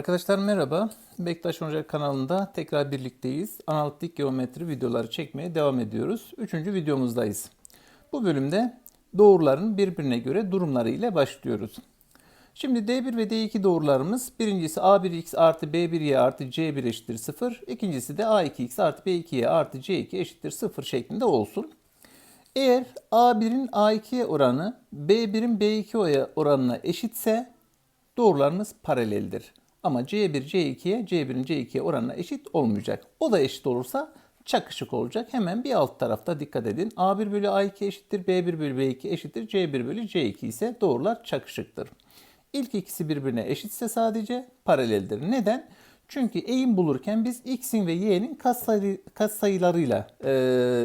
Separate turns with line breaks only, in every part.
Arkadaşlar merhaba. Bektaş Hoca kanalında tekrar birlikteyiz. Analitik geometri videoları çekmeye devam ediyoruz. Üçüncü videomuzdayız. Bu bölümde doğruların birbirine göre durumları ile başlıyoruz. Şimdi D1 ve D2 doğrularımız birincisi A1x artı B1y artı C1 eşittir 0. İkincisi de A2x artı B2y artı C2 eşittir 0 şeklinde olsun. Eğer A1'in A2'ye oranı B1'in B2'ye oranına eşitse doğrularımız paraleldir. Ama C1 C2'ye C1'in C2'ye oranına eşit olmayacak. O da eşit olursa çakışık olacak. Hemen bir alt tarafta dikkat edin. A1 bölü A2 eşittir. B1 bölü B2 eşittir. C1 bölü C2 ise doğrular çakışıktır. İlk ikisi birbirine eşitse sadece paraleldir. Neden? Çünkü eğim bulurken biz x'in ve y'nin katsayı, katsayılarıyla e,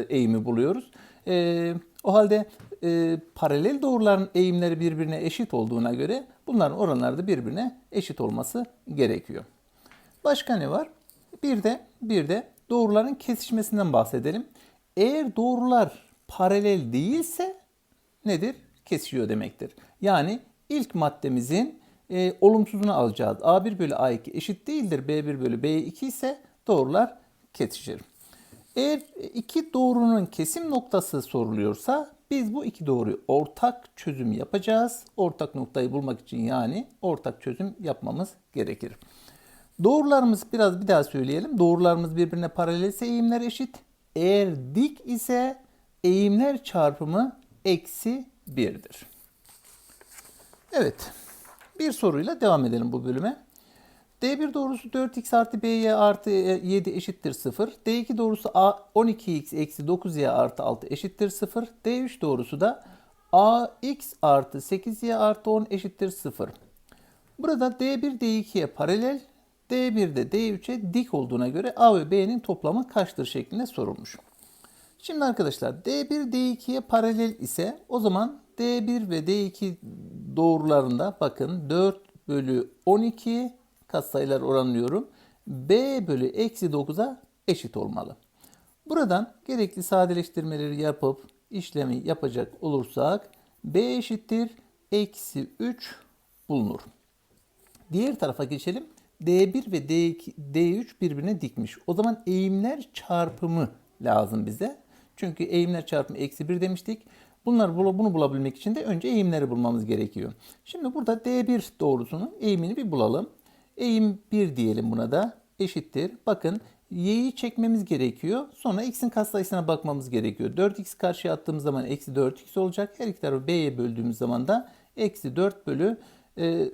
eğimi buluyoruz. E, o halde e, paralel doğruların eğimleri birbirine eşit olduğuna göre bunların oranları da birbirine eşit olması gerekiyor. Başka ne var? Bir de bir de doğruların kesişmesinden bahsedelim. Eğer doğrular paralel değilse nedir? Kesişiyor demektir. Yani ilk maddemizin e, olumsuzunu alacağız. A1 bölü A2 eşit değildir. B1 bölü B2 ise doğrular kesişir. Eğer iki doğrunun kesim noktası soruluyorsa biz bu iki doğruyu ortak çözüm yapacağız. Ortak noktayı bulmak için yani ortak çözüm yapmamız gerekir. Doğrularımız biraz bir daha söyleyelim. Doğrularımız birbirine paralelse eğimler eşit. Eğer dik ise eğimler çarpımı eksi 1'dir. Evet. Bir soruyla devam edelim bu bölüme. D1 doğrusu 4x artı by artı 7 eşittir 0. D2 doğrusu A 12x eksi 9y artı 6 eşittir 0. D3 doğrusu da ax artı 8y artı 10 eşittir 0. Burada D1 D2'ye paralel, D1 de D3'e dik olduğuna göre A ve B'nin toplamı kaçtır şeklinde sorulmuş. Şimdi arkadaşlar D1 D2'ye paralel ise o zaman D1 ve D2 doğrularında bakın 4 bölü 12 katsayılar oranlıyorum. B bölü eksi 9'a eşit olmalı. Buradan gerekli sadeleştirmeleri yapıp işlemi yapacak olursak B eşittir eksi 3 bulunur. Diğer tarafa geçelim. D1 ve D2, D3 birbirine dikmiş. O zaman eğimler çarpımı lazım bize. Çünkü eğimler çarpımı eksi 1 demiştik. Bunlar bunu bulabilmek için de önce eğimleri bulmamız gerekiyor. Şimdi burada D1 doğrusunun eğimini bir bulalım. Eğim 1 diyelim buna da eşittir. Bakın y'yi çekmemiz gerekiyor. Sonra x'in katsayısına bakmamız gerekiyor. 4x karşıya attığımız zaman eksi 4x olacak. Her iki tarafı b'ye böldüğümüz zaman da eksi 4 bölü e,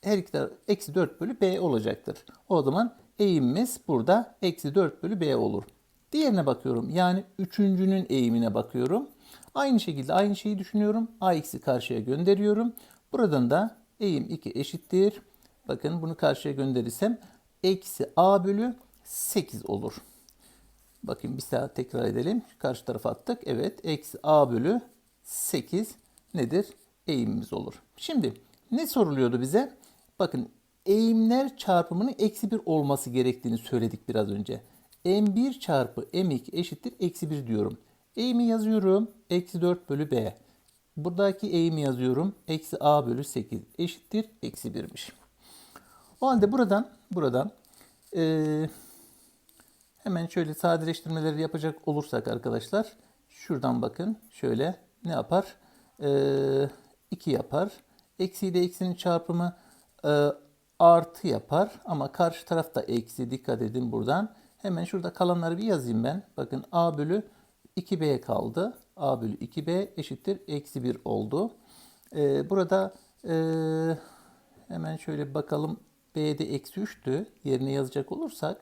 her iki taraf eksi 4 bölü b olacaktır. O zaman eğimimiz burada eksi 4 bölü b olur. Diğerine bakıyorum. Yani üçüncünün eğimine bakıyorum. Aynı şekilde aynı şeyi düşünüyorum. ax'i karşıya gönderiyorum. Buradan da eğim 2 eşittir. Bakın bunu karşıya gönderirsem eksi a bölü 8 olur. Bakın bir daha tekrar edelim. Karşı tarafa attık. Evet eksi a bölü 8 nedir? Eğimimiz olur. Şimdi ne soruluyordu bize? Bakın eğimler çarpımının eksi 1 olması gerektiğini söyledik biraz önce. m1 çarpı m2 eşittir eksi 1 diyorum. Eğimi yazıyorum. Eksi 4 bölü b. Buradaki eğimi yazıyorum. Eksi a bölü 8 eşittir eksi 1'miş. O halde buradan buradan e, hemen şöyle sadeleştirmeleri yapacak olursak arkadaşlar şuradan bakın şöyle ne yapar? E, 2 yapar. Eksi ile eksinin çarpımı e, artı yapar ama karşı tarafta eksi dikkat edin buradan. Hemen şurada kalanları bir yazayım ben. Bakın a bölü 2b kaldı. a bölü 2b eşittir eksi 1 oldu. E, burada e, hemen şöyle bakalım B'de eksi 3'tü. Yerine yazacak olursak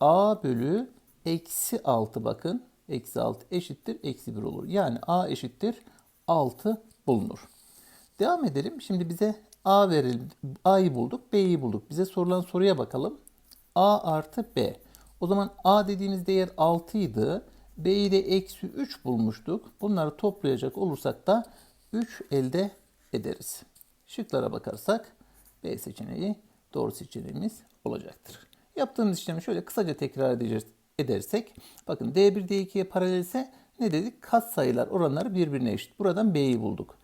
A bölü eksi 6 bakın. Eksi 6 eşittir eksi 1 olur. Yani A eşittir 6 bulunur. Devam edelim. Şimdi bize A verildi. A'yı bulduk. B'yi bulduk. Bize sorulan soruya bakalım. A artı B. O zaman A dediğimiz değer 6 idi. B'yi de eksi 3 bulmuştuk. Bunları toplayacak olursak da 3 elde ederiz. Şıklara bakarsak B seçeneği doğru seçeneğimiz olacaktır. Yaptığımız işlemi şöyle kısaca tekrar edeceğiz, edersek bakın D1 D2'ye paralelse ne dedik? Kat sayılar oranları birbirine eşit. Buradan B'yi bulduk.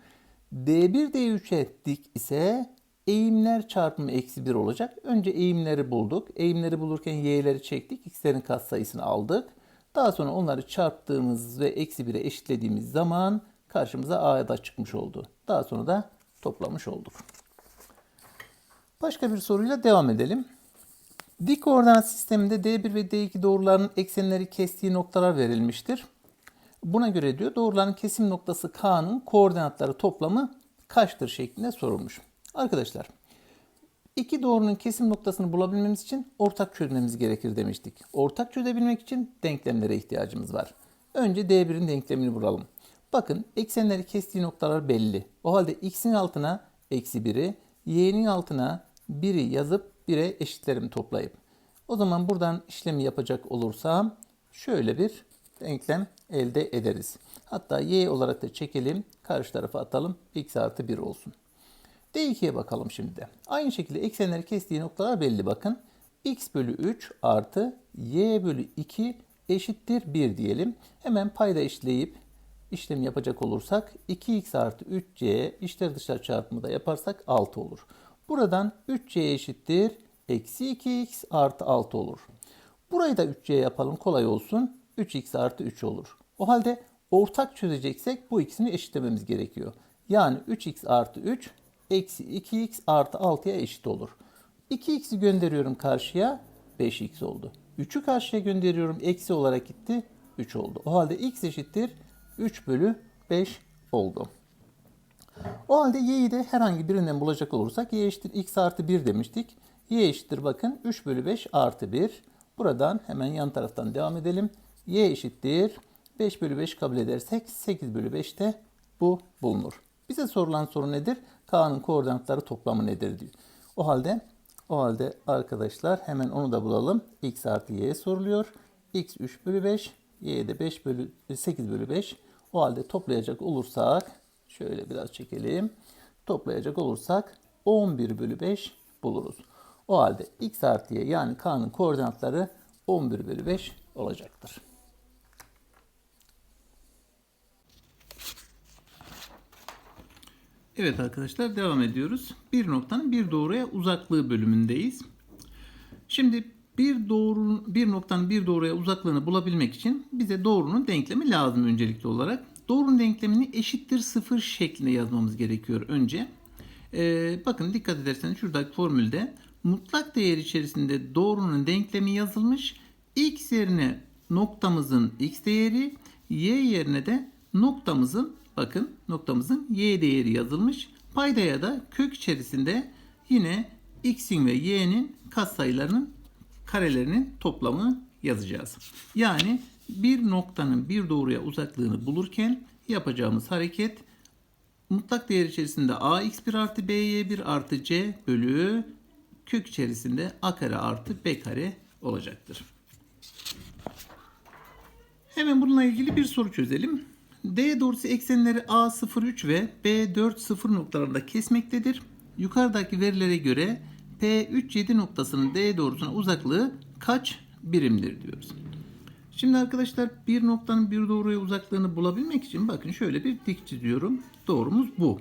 D1 D3'e dik ise eğimler çarpımı eksi 1 olacak. Önce eğimleri bulduk. Eğimleri bulurken y'leri çektik. X'lerin katsayısını aldık. Daha sonra onları çarptığımız ve eksi 1'e eşitlediğimiz zaman karşımıza A'da çıkmış oldu. Daha sonra da toplamış olduk. Başka bir soruyla devam edelim. Dik koordinat sisteminde D1 ve D2 doğrularının eksenleri kestiği noktalar verilmiştir. Buna göre diyor doğruların kesim noktası K'nın koordinatları toplamı kaçtır şeklinde sorulmuş. Arkadaşlar iki doğrunun kesim noktasını bulabilmemiz için ortak çözmemiz gerekir demiştik. Ortak çözebilmek için denklemlere ihtiyacımız var. Önce D1'in denklemini bulalım. Bakın eksenleri kestiği noktalar belli. O halde x'in altına eksi 1'i, y'nin altına 1'i yazıp 1'e eşitlerimi toplayıp. O zaman buradan işlemi yapacak olursam şöyle bir denklem elde ederiz. Hatta y olarak da çekelim. Karşı tarafa atalım. x artı 1 olsun. D2'ye bakalım şimdi de. Aynı şekilde eksenleri kestiği noktalar belli bakın. x bölü 3 artı y bölü 2 eşittir 1 diyelim. Hemen payda işleyip işlem yapacak olursak 2x artı 3c içler dışlar çarpımı da yaparsak 6 olur. Buradan 3c eşittir eksi 2x artı 6 olur. Burayı da 3c yapalım kolay olsun. 3x artı 3 olur. O halde ortak çözeceksek bu ikisini eşitlememiz gerekiyor. Yani 3x artı 3 eksi 2x artı 6'ya eşit olur. 2x'i gönderiyorum karşıya 5x oldu. 3'ü karşıya gönderiyorum eksi olarak gitti 3 oldu. O halde x eşittir 3 bölü 5 oldu. O halde y'yi de herhangi birinden bulacak olursak y eşittir x artı 1 demiştik. y eşittir bakın 3 bölü 5 artı 1. Buradan hemen yan taraftan devam edelim. y eşittir 5 bölü 5 kabul edersek 8 bölü 5 de bu bulunur. Bize sorulan soru nedir? K'nın koordinatları toplamı nedir diyor. O halde o halde arkadaşlar hemen onu da bulalım. x artı y soruluyor. x 3 bölü 5, y de 5 bölü 8 bölü 5. O halde toplayacak olursak şöyle biraz çekelim. Toplayacak olursak 11 bölü 5 buluruz. O halde x artı y yani k'nın koordinatları 11 bölü 5 olacaktır. Evet arkadaşlar devam ediyoruz. Bir noktanın bir doğruya uzaklığı bölümündeyiz. Şimdi bir doğru bir noktanın bir doğruya uzaklığını bulabilmek için bize doğrunun denklemi lazım öncelikli olarak. Doğrunun denklemini eşittir sıfır şeklinde yazmamız gerekiyor önce. Ee, bakın dikkat ederseniz şuradaki formülde mutlak değer içerisinde doğrunun denklemi yazılmış. X yerine noktamızın x değeri, y yerine de noktamızın bakın noktamızın y değeri yazılmış. Paydaya da kök içerisinde yine x'in ve y'nin katsayılarının karelerinin toplamı yazacağız. Yani bir noktanın bir doğruya uzaklığını bulurken yapacağımız hareket mutlak değer içerisinde ax1 artı by1 artı c bölü kök içerisinde a kare artı b kare olacaktır. Hemen bununla ilgili bir soru çözelim. D doğrusu eksenleri A03 ve B40 noktalarında kesmektedir. Yukarıdaki verilere göre P37 noktasının D doğrusuna uzaklığı kaç birimdir diyoruz. Şimdi arkadaşlar bir noktanın bir doğruya uzaklığını bulabilmek için bakın şöyle bir dik çiziyorum. Doğrumuz bu.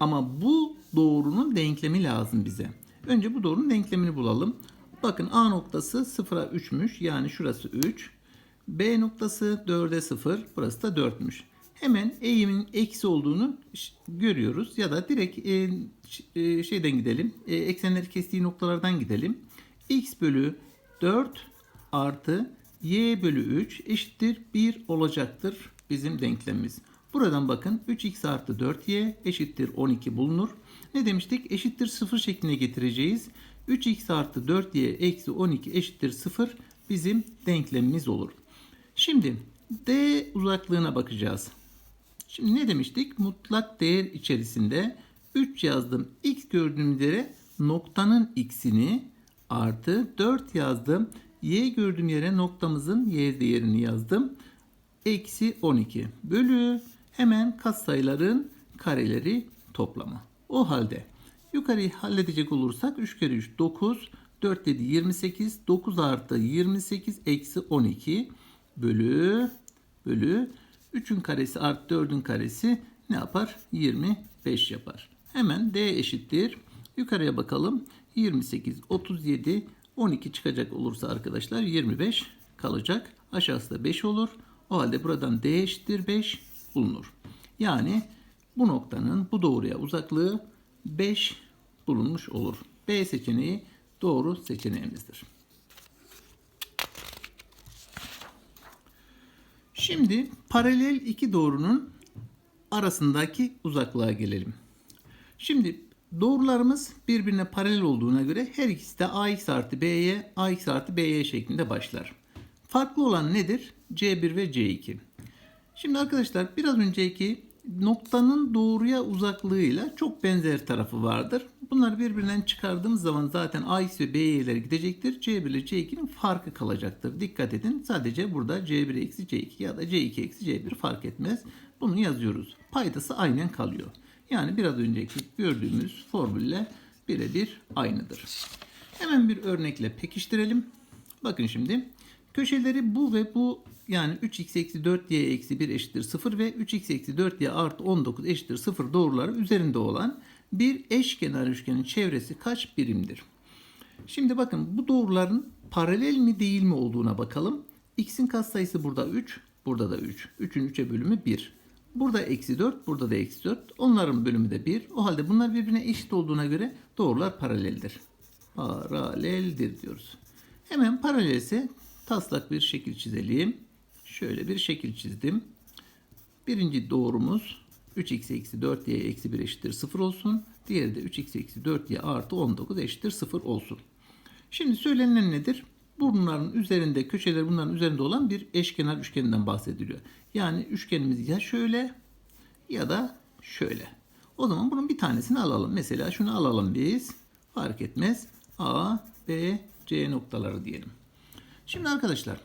Ama bu doğrunun denklemi lazım bize. Önce bu doğrunun denklemini bulalım. Bakın A noktası 0'a 3'müş. Yani şurası 3. B noktası 4'e 0. Burası da 4'müş. Hemen eğimin eksi olduğunu görüyoruz. Ya da direkt e, e, şeyden gidelim. E, eksenleri kestiği noktalardan gidelim. x bölü 4 artı y bölü 3 eşittir 1 olacaktır bizim denklemimiz. Buradan bakın 3x artı 4y eşittir 12 bulunur. Ne demiştik? Eşittir 0 şekline getireceğiz. 3x artı 4y eksi 12 eşittir 0 bizim denklemimiz olur. Şimdi d uzaklığına bakacağız. Şimdi ne demiştik? Mutlak değer içerisinde 3 yazdım. X gördüğüm yere noktanın x'ini artı 4 yazdım. Y gördüğüm yere noktamızın y değerini yazdım. Eksi 12 bölü hemen katsayıların kareleri toplamı. O halde yukarıyı halledecek olursak 3 kere 3 9 4 dedi 28 9 artı 28 eksi 12 bölü bölü 3'ün karesi artı 4'ün karesi ne yapar? 25 yapar. Hemen D eşittir. Yukarıya bakalım. 28, 37, 12 çıkacak olursa arkadaşlar 25 kalacak. Aşağısı da 5 olur. O halde buradan D eşittir 5 bulunur. Yani bu noktanın bu doğruya uzaklığı 5 bulunmuş olur. B seçeneği doğru seçeneğimizdir. Şimdi paralel iki doğrunun arasındaki uzaklığa gelelim. Şimdi doğrularımız birbirine paralel olduğuna göre her ikisi de ax artı b'ye, ax artı b'ye şeklinde başlar. Farklı olan nedir? C1 ve C2. Şimdi arkadaşlar biraz önceki noktanın doğruya uzaklığıyla çok benzer tarafı vardır. Bunları birbirinden çıkardığımız zaman zaten AX ve BY'ler gidecektir. C1 ile C2'nin farkı kalacaktır. Dikkat edin sadece burada C1 eksi C2 ya da C2 eksi C1 fark etmez. Bunu yazıyoruz. Paydası aynen kalıyor. Yani biraz önceki gördüğümüz formülle birebir aynıdır. Hemen bir örnekle pekiştirelim. Bakın şimdi köşeleri bu ve bu yani 3x eksi 4y eksi 1 eşittir 0 ve 3x eksi 4y artı 19 eşittir 0 doğruları üzerinde olan bir eşkenar üçgenin çevresi kaç birimdir? Şimdi bakın bu doğruların paralel mi değil mi olduğuna bakalım. X'in katsayısı burada 3, burada da 3. 3'ün 3'e bölümü 1. Burada eksi 4, burada da eksi 4. Onların bölümü de 1. O halde bunlar birbirine eşit olduğuna göre doğrular paraleldir. Paraleldir diyoruz. Hemen paralelse taslak bir şekil çizelim. Şöyle bir şekil çizdim. Birinci doğrumuz 3x eksi 4y eksi 1 eşittir 0 olsun. Diğeri de 3x eksi 4y artı 19 eşittir 0 olsun. Şimdi söylenen nedir? Bunların üzerinde köşeler bunların üzerinde olan bir eşkenar üçgeninden bahsediliyor. Yani üçgenimiz ya şöyle ya da şöyle. O zaman bunun bir tanesini alalım. Mesela şunu alalım biz. Fark etmez. A, B, C noktaları diyelim. Şimdi arkadaşlar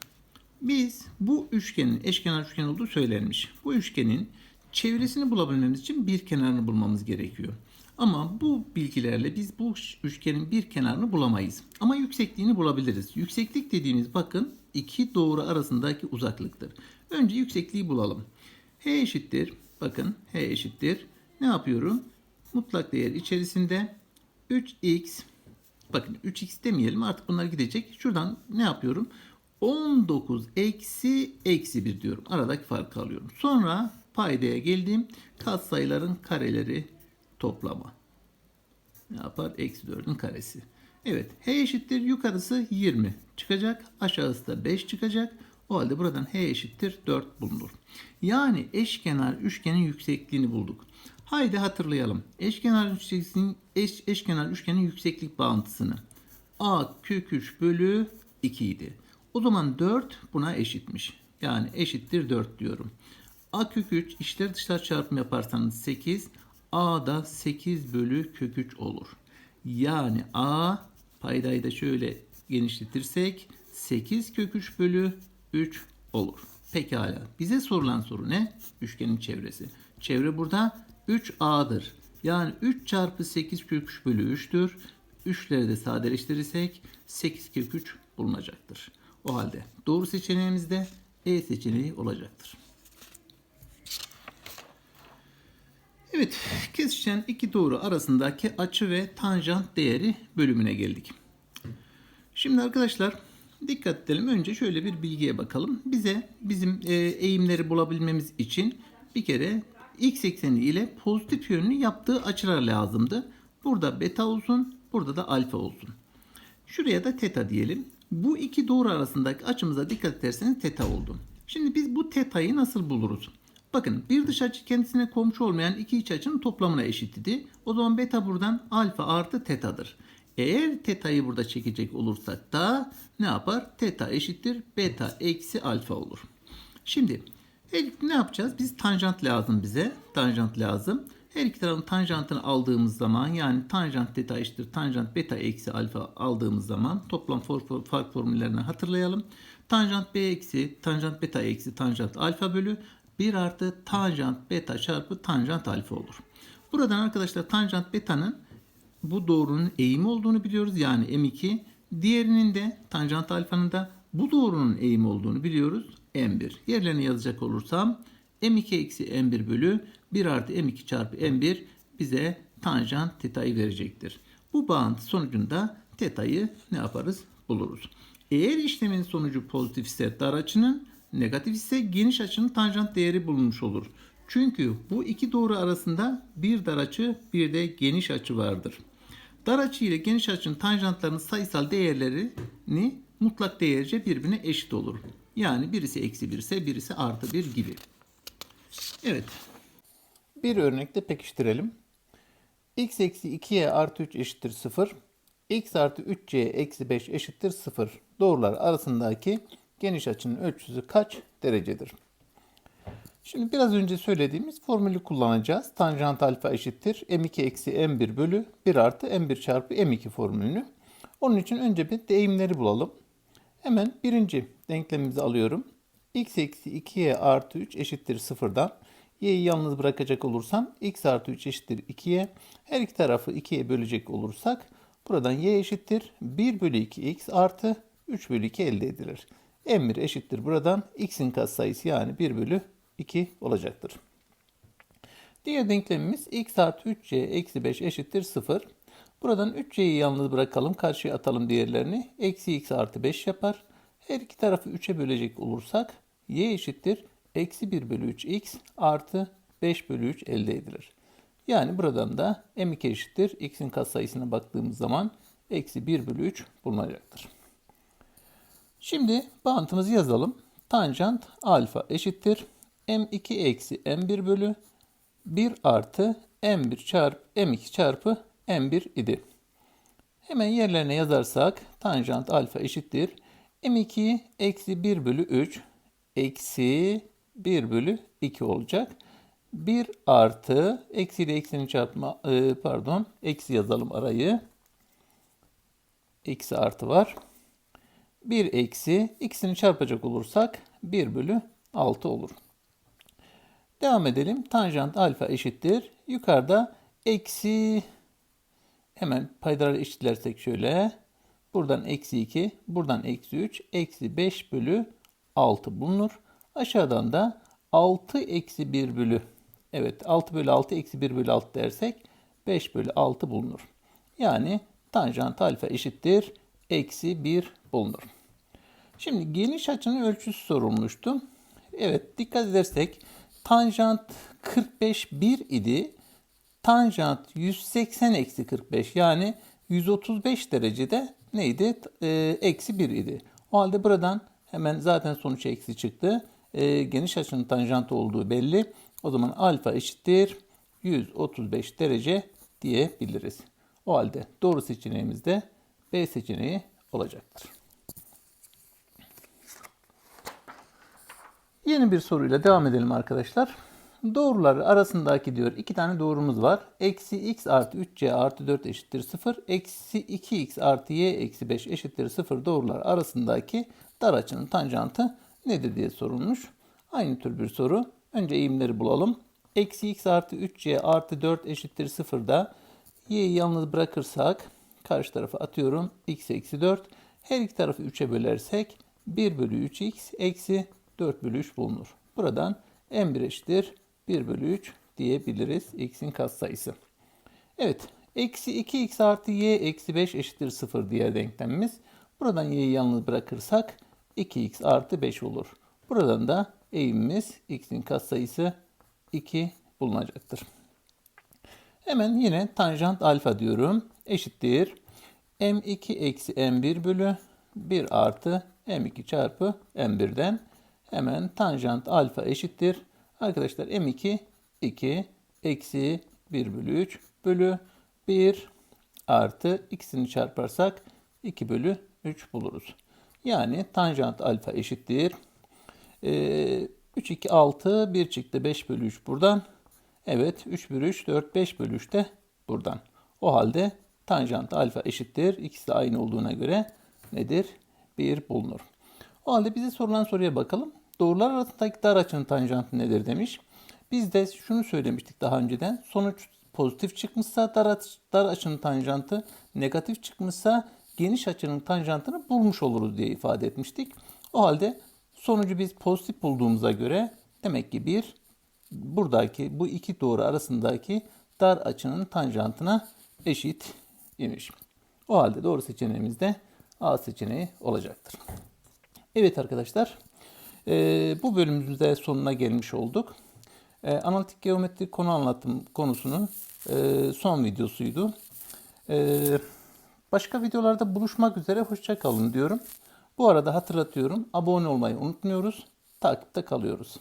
biz bu üçgenin eşkenar üçgen olduğu söylenmiş. Bu üçgenin çevresini bulabilmemiz için bir kenarını bulmamız gerekiyor. Ama bu bilgilerle biz bu üçgenin bir kenarını bulamayız. Ama yüksekliğini bulabiliriz. Yükseklik dediğimiz bakın iki doğru arasındaki uzaklıktır. Önce yüksekliği bulalım. H eşittir. Bakın H eşittir. Ne yapıyorum? Mutlak değer içerisinde 3x bakın 3x demeyelim artık bunlar gidecek. Şuradan ne yapıyorum? 19 eksi eksi 1 diyorum. Aradaki farkı alıyorum. Sonra paydaya geldim. Katsayıların kareleri toplama. Ne yapar? Eksi 4'ün karesi. Evet. H eşittir. Yukarısı 20 çıkacak. Aşağısı da 5 çıkacak. O halde buradan H eşittir 4 bulunur. Yani eşkenar üçgenin yüksekliğini bulduk. Haydi hatırlayalım. Eşkenar üçgenin, eş, eşkenar üçgenin yükseklik bağıntısını. A kök 3 bölü 2 idi. O zaman 4 buna eşitmiş. Yani eşittir 4 diyorum. A kök 3 içler dışlar çarpımı yaparsanız 8. A da 8 bölü kök 3 olur. Yani A paydayı da şöyle genişletirsek 8 kök 3 bölü 3 olur. Pekala. Bize sorulan soru ne? Üçgenin çevresi. Çevre burada 3A'dır. Yani 3 çarpı 8 kök 3 bölü 3'tür. 3'leri de sadeleştirirsek 8 kök 3 bulunacaktır. O halde doğru seçeneğimiz de E seçeneği olacaktır. Evet, kesişen iki doğru arasındaki açı ve tanjant değeri bölümüne geldik. Şimdi arkadaşlar dikkat edelim. Önce şöyle bir bilgiye bakalım. Bize bizim e, eğimleri bulabilmemiz için bir kere x ekseni ile pozitif yönlü yaptığı açılar lazımdı. Burada beta olsun, burada da alfa olsun. Şuraya da teta diyelim. Bu iki doğru arasındaki açımıza dikkat ederseniz teta oldu. Şimdi biz bu teta'yı nasıl buluruz? Bakın bir dış açı kendisine komşu olmayan iki iç açının toplamına eşit idi. O zaman beta buradan alfa artı tetadır. Eğer teta'yı burada çekecek olursak da ne yapar? Teta eşittir beta eksi alfa olur. Şimdi ne yapacağız? Biz tanjant lazım bize. Tanjant lazım. Her iki tarafın tanjantını aldığımız zaman yani tanjant teta eşittir tanjant beta eksi alfa aldığımız zaman toplam for, fark formüllerini hatırlayalım. Tanjant b eksi tanjant beta eksi tanjant alfa bölü 1 artı tanjant beta çarpı tanjant alfa olur. Buradan arkadaşlar tanjant beta'nın bu doğrunun eğimi olduğunu biliyoruz. Yani M2. Diğerinin de tanjant alfanın da bu doğrunun eğimi olduğunu biliyoruz. M1. Yerlerini yazacak olursam M2 eksi M1 bölü 1 artı M2 çarpı M1 bize tanjant teta'yı verecektir. Bu bağıntı sonucunda teta'yı ne yaparız? Buluruz. Eğer işlemin sonucu pozitif ise dar açının, negatif ise geniş açının tanjant değeri bulunmuş olur. Çünkü bu iki doğru arasında bir dar açı bir de geniş açı vardır. Dar açı ile geniş açının tanjantlarının sayısal değerlerini mutlak değerce birbirine eşit olur. Yani birisi eksi 1 ise birisi artı 1 gibi. Evet. Bir örnekte pekiştirelim. x eksi 2y artı 3 eşittir 0. x artı 3c eksi 5 eşittir 0. Doğrular arasındaki geniş açının ölçüsü kaç derecedir? Şimdi biraz önce söylediğimiz formülü kullanacağız. Tanjant alfa eşittir m2 eksi m1 bölü 1 artı m1 çarpı m2 formülünü. Onun için önce bir deyimleri bulalım. Hemen birinci denklemimizi alıyorum. x eksi 2y artı 3 eşittir 0'dan. y'yi yalnız bırakacak olursam x artı 3 eşittir 2y. Her iki tarafı 2'ye bölecek olursak buradan y eşittir 1 bölü 2x artı 3 bölü 2 elde edilir. M1 eşittir buradan x'in katsayısı yani 1 bölü 2 olacaktır. Diğer denklemimiz x artı 3c eksi 5 eşittir 0. Buradan 3c'yi yalnız bırakalım. Karşıya atalım diğerlerini. Eksi x artı 5 yapar. Her iki tarafı 3'e bölecek olursak y eşittir. Eksi 1 bölü 3x artı 5 bölü 3 elde edilir. Yani buradan da m2 eşittir. x'in katsayısına baktığımız zaman eksi 1 bölü 3 bulunacaktır. Şimdi bağıntımızı yazalım. Tanjant alfa eşittir. m2 eksi m1 bölü 1 artı m1 çarpı m2 çarpı m1 idi. Hemen yerlerine yazarsak tanjant alfa eşittir. m2 eksi 1 bölü 3 eksi 1 bölü 2 olacak. 1 artı eksi ile eksinin çarpma e, pardon eksi yazalım arayı. Eksi artı var. 1 eksi ikisini çarpacak olursak 1 bölü 6 olur. Devam edelim. Tanjant alfa eşittir. Yukarıda eksi hemen paydaları eşitlersek şöyle. Buradan eksi 2, buradan eksi 3, eksi 5 bölü 6 bulunur. Aşağıdan da 6 eksi 1 bölü evet 6 bölü 6 eksi 1 bölü 6 dersek 5 bölü 6 bulunur. Yani tanjant alfa eşittir eksi 1 bulunur. Şimdi geniş açının ölçüsü sorulmuştu. Evet dikkat edersek tanjant 45 1 idi. Tanjant 180 eksi 45 yani 135 derecede neydi? Ee, eksi 1 idi. O halde buradan hemen zaten sonuç eksi çıktı. Ee, geniş açının tanjantı olduğu belli. O zaman alfa eşittir 135 derece diyebiliriz. O halde doğru seçeneğimiz de B seçeneği olacaktır. Yeni bir soruyla devam edelim arkadaşlar. Doğrular arasındaki diyor iki tane doğrumuz var. Eksi x artı 3c artı 4 eşittir 0. Eksi 2x artı y eksi 5 eşittir 0 doğrular arasındaki dar açının tanjantı nedir diye sorulmuş. Aynı tür bir soru. Önce eğimleri bulalım. Eksi x artı 3c artı 4 eşittir 0'da y'yi yalnız bırakırsak karşı tarafa atıyorum. x eksi 4. Her iki tarafı 3'e bölersek 1 bölü 3x eksi 4 bölü 3 bulunur. Buradan m1 eşittir 1 bölü 3 diyebiliriz x'in katsayısı. Evet eksi 2x artı y eksi 5 eşittir 0 diğer denklemimiz. Buradan y'yi yalnız bırakırsak 2x artı 5 olur. Buradan da eğimimiz x'in katsayısı 2 bulunacaktır. Hemen yine tanjant alfa diyorum. Eşittir. m2 eksi m1 bölü 1 artı m2 çarpı m1'den hemen tanjant alfa eşittir. Arkadaşlar m2 2 eksi 1 bölü 3 bölü 1 artı ikisini çarparsak 2 bölü 3 buluruz. Yani tanjant alfa eşittir. Ee, 3, 2, 6, 1 çıktı 5 bölü 3 buradan. Evet 3 bölü 3, 4, 5 bölü 3 de buradan. O halde tanjant alfa eşittir. İkisi de aynı olduğuna göre nedir? 1 bulunur. O halde bize sorulan soruya bakalım. Doğrular arasındaki dar açının tanjantı nedir demiş. Biz de şunu söylemiştik daha önceden. Sonuç pozitif çıkmışsa dar, dar açının tanjantı, negatif çıkmışsa geniş açının tanjantını bulmuş oluruz diye ifade etmiştik. O halde sonucu biz pozitif bulduğumuza göre demek ki bir buradaki bu iki doğru arasındaki dar açının tanjantına eşit imiş. O halde doğru seçeneğimiz de A seçeneği olacaktır. Evet arkadaşlar, e, bu bölümümüzde sonuna gelmiş olduk. E, analitik geometri konu anlatım konusunun e, son videosuydu. E, başka videolarda buluşmak üzere, hoşça kalın diyorum. Bu arada hatırlatıyorum, abone olmayı unutmuyoruz, takipte kalıyoruz.